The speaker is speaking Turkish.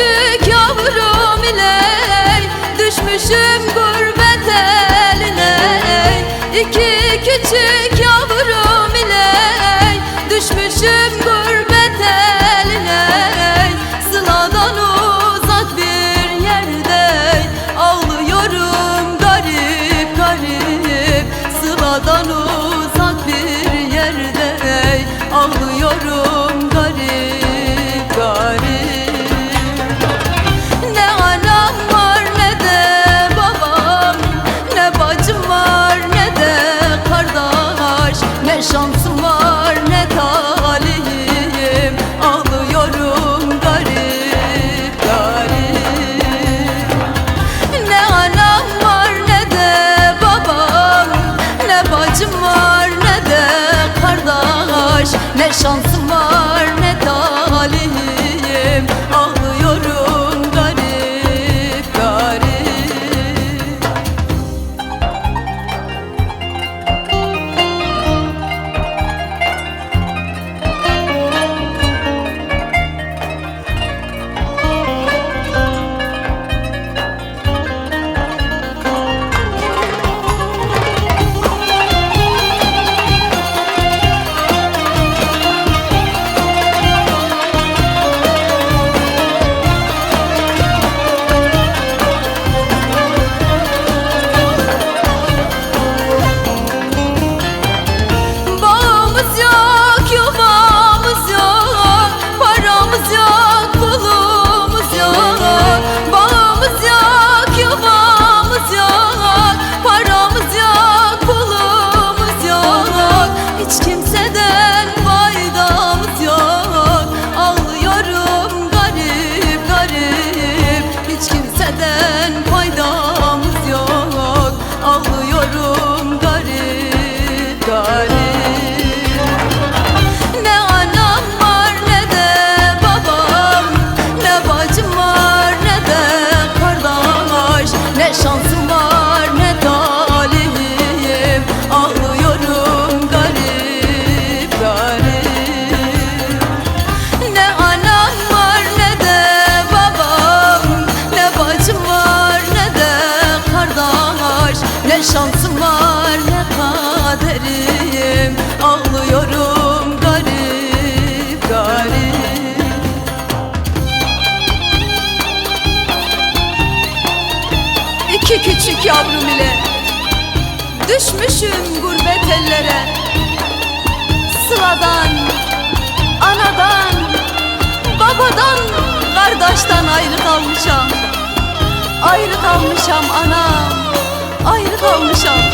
küçük yavrum ile Düşmüşüm gurbet eline. İki küçük Ne şansım var ne talihim. Ağlıyorum garip garip. Ne anam var ne de babam. Ne bacım var ne de kardeş. Ne şansım var küçük yavrum ile Düşmüşüm gurbet ellere. Sıradan, anadan, babadan, kardeşten ayrı kalmışam. Ayrı kalmışam anam, ayrı kalmışam.